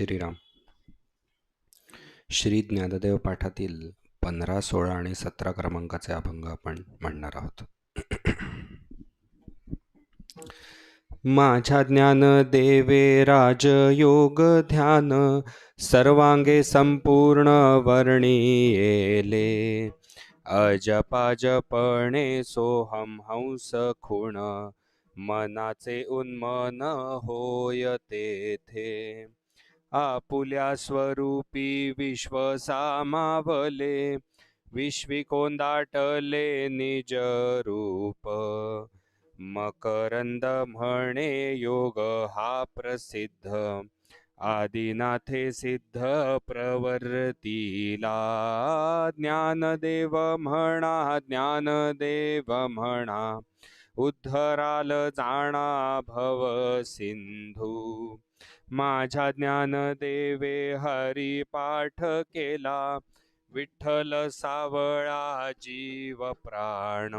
श्रीराम. श्री ज्ञानदेव पाठातील पंधरा सोळा आणि सतरा क्रमांकाचे अभंग आपण म्हणणार आहोत. माझ्या ज्ञान देवे राजयोग ध्यान सर्वांगे संपूर्ण वर्णियेले अजपाजपणे सोहम हंस खुण मनाचे उन्मन होय तेथे. आपुल्या स्वरूपी विश्व सामावले विश्वी निज रूप. मकरंद म्हणे योग हा प्रसिद्ध. आदिनाथे सिद्ध प्रवर्तीला ज्ञानदेव म्हणा ज्ञानदेव म्हणा. उद्धराल जाणा भव सिंधू. माझ्या ज्ञानदेवे हरी पाठ केला. विठ्ठल सावळा जीव प्राण.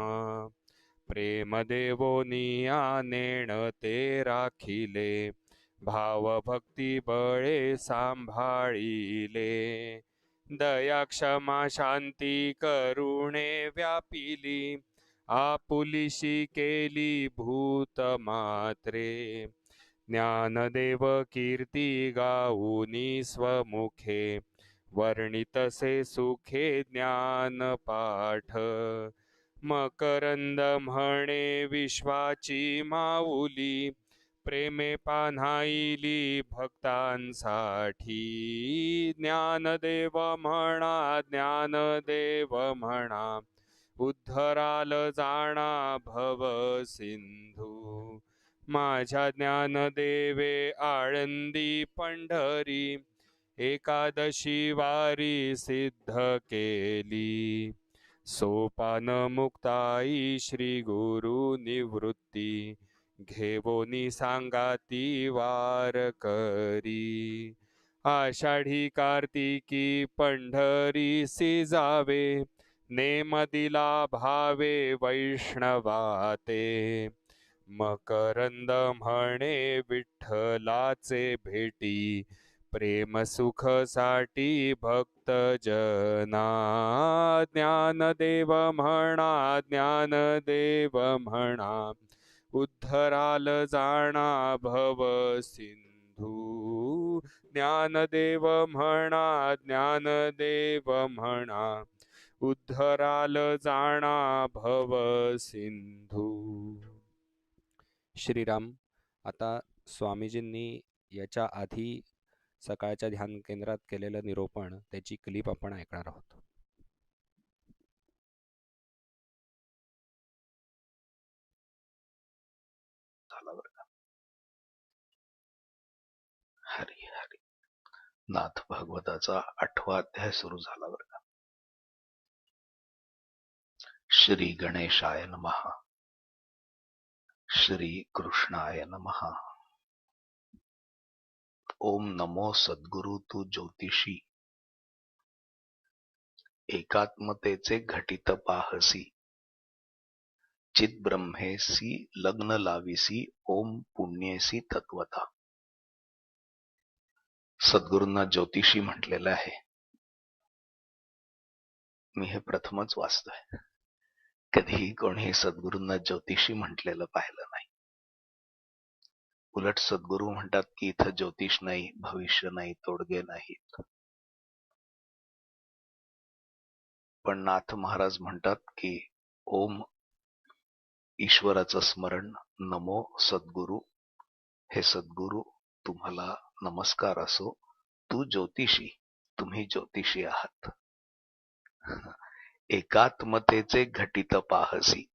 प्रेम देवोनिया नेण ते राखिले. भाव भक्ती बळे सांभाळिले. दया क्षमा शांती करुणे व्यापिली. आपुलिशी केली भूत मात्रे. ज्ञानदेव कीर्ती गाऊनी स्वमुखे वर्णितसे सुखे ज्ञान पाठ। मकरंद म्हणे विश्वाची माऊली प्रेमे पान्हाईली भक्तांसाठी। ज्ञानदेव म्हणा ज्ञानदेव म्हणा उद्धराल जाणा भव सिंधू। माझ्या ज्ञानदेवे आळंदी पंढरी एकादशी वारी सिद्ध केली. सोपान मुक्ताई श्री गुरु निवृत्ती घेवोनी सांगाती वार करी. आषाढी कार्तिकी पंढरी सिजावे नेमदिला भावे वैष्णवाते. मकरंद म्हणे विठ्ठलाचे भेटी प्रेम सुखसाठी भक्त जना ज्ञानदेव म्हणा ज्ञानदेव म्हणा उद्धराल जाणा भव सिंधू ज्ञानदेव म्हणा ज्ञानदेव म्हणा उद्धराल जाणा भव सिंधू. श्रीराम. आता स्वामीजींनी याच्या आधी सकाळच्या ध्यान केंद्रात केलेलं निरोपण त्याची क्लिप आपण ऐकणार आहोत. हरी हरी. नाथ भागवताचा आठवा अध्याय सुरू झाला बरं का? श्री गणेशाय महा श्री कृष्णाय ओम नमो सद्गुरु तू ज्योतिषी। एकात्मतेचे घटित पाहसी। चित ब्रह्मेसी लग्न लाविसी ओम पुण्येसी तत्वता सद्गुरूंना ज्योतिषी म्हटलेलं आहे। मी हे प्रथमच वाचतोय। कधीही कोणी सद्गुरूंना ज्योतिषी म्हटलेलं पाहिलं नाही. उलट सद्गुरू म्हणतात की इथं ज्योतिष नाही भविष्य नाही तोडगे नाहीत. पण नाथ महाराज म्हणतात की ओम ईश्वराचं स्मरण नमो सद्गुरु. हे सद्गुरु तुम्हाला नमस्कार असो. तू ज्योतिषी तुम्ही ज्योतिषी आहात. एकात्मतेचे घटित पाहसी.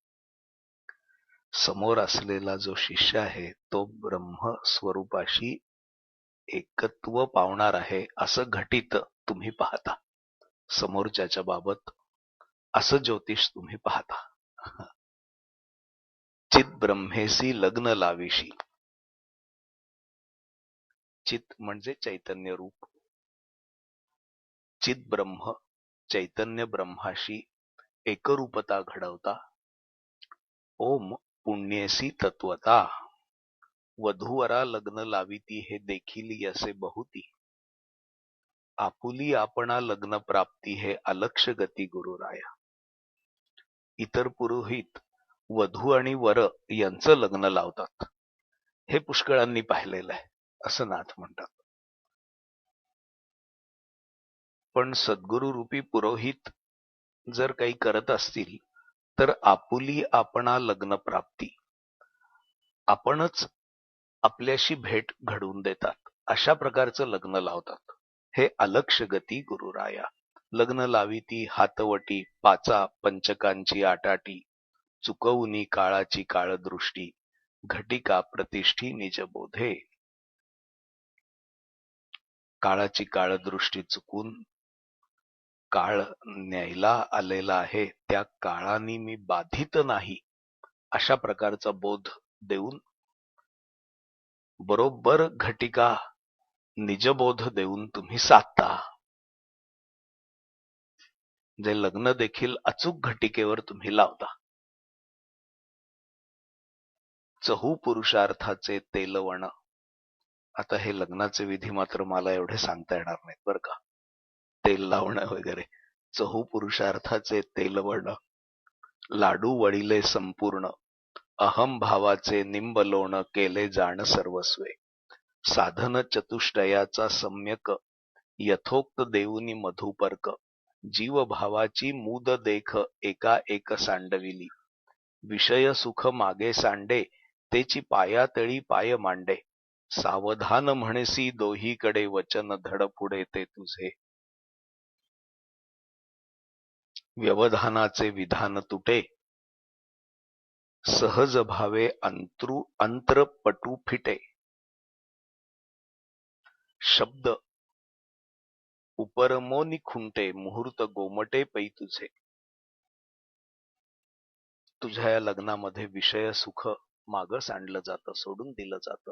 समोर असलेला जो शिष्य आहे तो ब्रह्म स्वरूपाशी एकत्व पावणार आहे असं घटित तुम्ही पाहता. समोरच्याच्या बाबत असं ज्योतिष तुम्ही पाहता. चित ब्रह्मेसी लग्न लाविशी. चित म्हणजे चैतन्य रूप. चित ब्रह्म चैतन्य ब्रह्माशी एकरूपता घडवता. ओम पुण्येसी तत्वता वधूवरा लग्न लाविती हे देखील यसे बहुती. आपुली आपणा लग्न प्राप्ती हे अलक्ष गती गुरुराया. इतर पुरोहित वधू आणि वर यांचं लग्न लावतात. हे पुष्कळांनी पाहिलेलं आहे असं नाथ म्हणतात. पण सद्गुरुरूपी पुरोहित जर काही करत असतील तर आपुली आपणा लग्न प्राप्ती. आपणच आपल्याशी भेट घडवून देतात. अशा प्रकारचं लग्न लावतात. हे अलक्ष गती गुरुराया. लग्न लाविती हातवटी पाचा पंचकांची आटाटी चुकवुनी काळाची काळदृष्टी घटिका प्रतिष्ठी निजबोधे काळाची काळदृष्टी चुकून काळ न्यायला आलेला आहे त्या काळाने मी बाधित नाही अशा प्रकारचा बोध देऊन बरोबर घटिका निजबोध देऊन तुम्ही साधता. जे लग्न देखील अचूक घटिकेवर तुम्ही लावता. चहू पुरुषार्थाचे तेलवण. आता हे लग्नाचे विधी मात्र मला एवढे सांगता येणार नाहीत बरं का. तेल लावणं वगैरे. चहू पुरुषार्थाचे तेलवण लाडू वडिले संपूर्ण. अहम भावाचे निंबलोण केले जाण सर्वस्वे. साधन चतुष्टयाचा सम्यक. यथोक्त देऊनी मधुपर्क. जीव भावाची मूद देख एका एक सांडविली. विषय सुख मागे सांडे तेची पायातळी पाय मांडे. सावधान म्हणसी दोहीकडे वचन धड पुढे ते तुझे. व्यवधानाचे विधान तुटे. सहज भावे अंतरू अंतरपटू फिटे. शब्द. उपरमोनी खुंटे मुहूर्त गोमटे पै तुझे. तुझ्या या लग्नामध्ये विषय सुख माग सांडलं जातं सोडून दिलं जातं.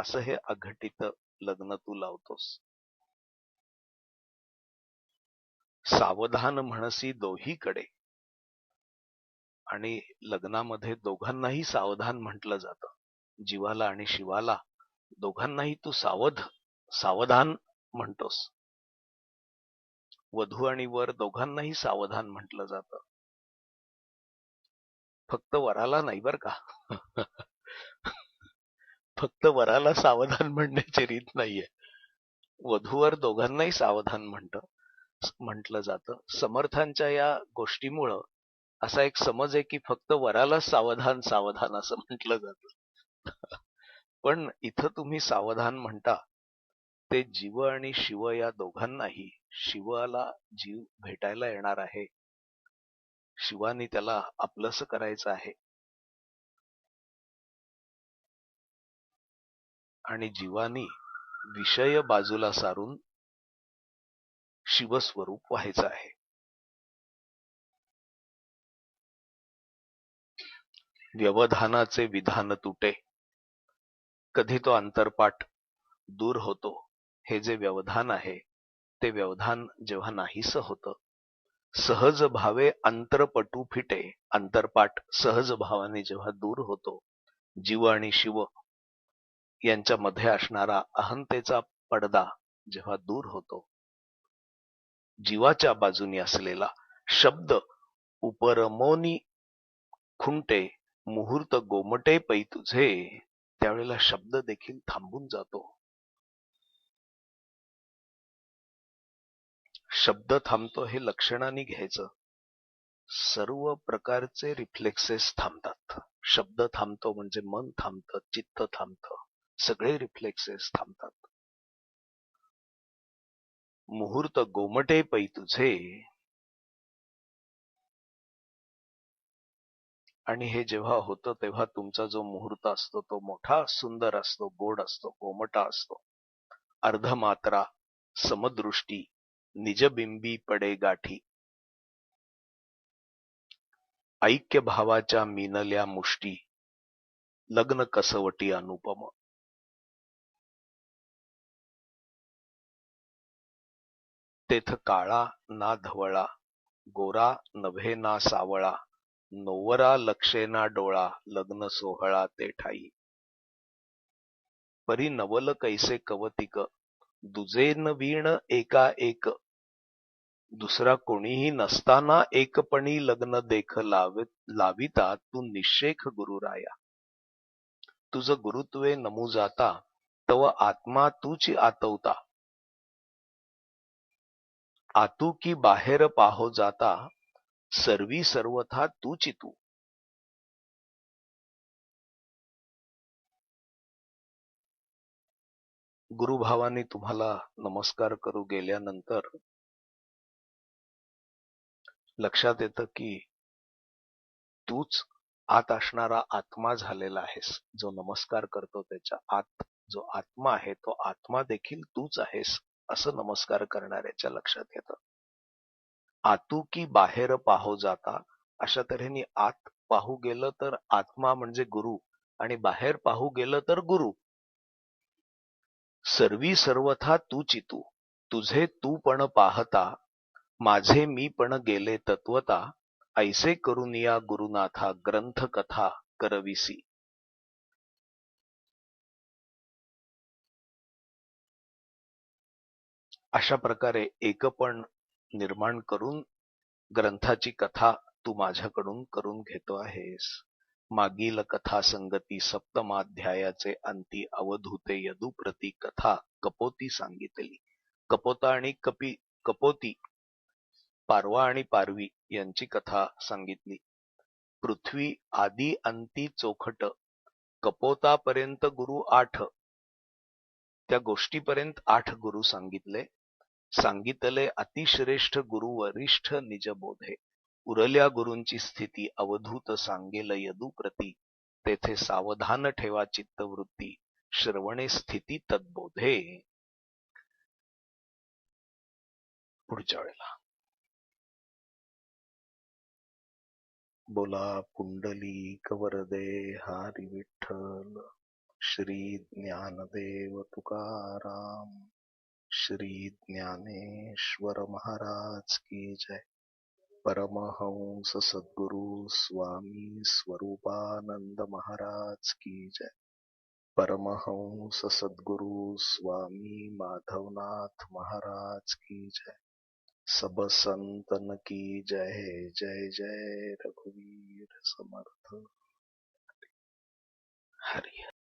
असं हे अघटित लग्न तू लावतोस. सावधान म्हणसी दोहीकडे. आणि लग्नामध्ये दोघांनाही सावधान म्हटलं जातं. जीवाला आणि शिवाला दोघांनाही तू सावध सावधान म्हणतोस. वधू आणि वर दोघांनाही सावधान म्हटलं जात. फक्त वराला नाही बर का. फक्त वराला सावधान म्हणण्याची रीत नाहीये. वधूवर दोघांनाही सावधान म्हणतं. म्हटलं जातं. समर्थांच्या या गोष्टीमुळं असा एक समज आहे की फक्त वराला सावधान सावधान असं म्हटलं जातं. पण इथं तुम्ही सावधान म्हणता ते जीव आणि शिव या दोघांनाही शिवाला जीव भेटायला येणार आहे. शिवानी त्याला आपलंस करायचं आहे. आणि जीवानी विषय बाजूला सारून शिवस्वरूप व्हायचं आहे. व्यवधानाचे विधान तुटे. कधी तो अंतरपाठ दूर होतो हे जे व्यवधान आहे ते व्यवधान जेव्हा नाहीस होतं. सहज भावे अंतरपटू फिटे अंतरपाठ सहज भावाने जेव्हा दूर होतो जीव आणि शिव यांच्यामध्ये असणारा अहंतेचा पडदा जेव्हा दूर होतो जीवाच्या बाजूनी असलेला शब्द उपरमोनी खुंटे मुहूर्त गोमटे पै तुझे त्यावेळेला शब्द देखील थांबून जातो. शब्द थांबतो हे लक्षणाने घ्यायचं. सर्व प्रकारचे रिफ्लेक्सेस थांबतात. शब्द थांबतो म्हणजे मन थांबतं चित्त थांबतं. सगळे रिफ्लेक्सेस थांबतात. मुहूर्त गोमटे पै तुझे. आणि हे जेव्हा होतं तेव्हा तुमचा जो मुहूर्त असतो तो मोठा सुंदर असतो गोड असतो गोमटा असतो. अर्धमात्रा समदृष्टी निजबिंबी पडे गाठी. ऐक्य भावाच्या मिनल्या मुष्टी लग्न कसवटी अनुपम. तेथ काळा ना धवळा गोरा नभे ना सावळा नोवरा लक्षेना डोळा लग्न सोहळा ते ठाई. परी नवल कैसे कवतिक दुजे न वीण एका एक. दुसरा कोणीही नसताना एकपणी लग्न देख लावित लाविता तू निशेख गुरुराया. तुझ गुरुत्वे नमू जाता तव आत्मा तूची आतवता. आतू की बाहेर पाहो जाता सर्वी सर्वथा तूची तू. गुरुभावानी तुम्हाला नमस्कार करू गेल्यानंतर लक्षात येतं की तूच आत असणारा आत्मा झालेला आहेस. जो नमस्कार करतो त्याच्या आत जो आत्मा आहे तो आत्मा देखील तूच आहेस. असं नमस्कार करणाऱ्याच्या लक्षात येतं. आतू की बाहेर पाहो जाता अशा तऱ्हेने आत पाहू गेलं तर आत्मा म्हणजे गुरु आणि बाहेर पाहू गेलं तर गुरु. सर्वी सर्वथा तूची तू तुझे तू पण पाहता माझे मी पण गेले तत्वता ऐसे करून या गुरुनाथा ग्रंथ कथा करविसी. अशा प्रकारे एकपण निर्माण करून ग्रंथाची कथा तू माझ्याकडून करून घेतो आहेस. मागील कथा संगती सप्तमाध्यायाचे अंती अवधूते यदुप्रती कथा कपोती सांगितली. कपोता आणि कपी कपोती पारवा आणि पारवी यांची कथा सांगितली. पृथ्वी आदी अंती चोखट कपोतापर्यंत गुरु आठ त्या गोष्टीपर्यंत आठ गुरु सांगितले. सांगितले अतिश्रेष्ठ गुरु वरिष्ठ निज बोधे. उरल्या गुरूंची स्थिती अवधूत सांगेल यदुप्रती तेथे सावधान ठेवा चित्तवृत्ती. श्रवणे स्थिती तद्बोधे. पुढच्या वेळेला. बोला पुंडली कवरदे हारी विठ्ठल श्री ज्ञानदेव तुकाराम. श्री ज्ञानेश्वर महाराज की जय। परमहंस सद्गुरु स्वामी स्वरूपानंद महाराज की जय। परमहंस सदगुरु स्वामी माधवनाथ महाराज की जय। सब संतन की जय जय जय रघुवीर समर्थ। हरि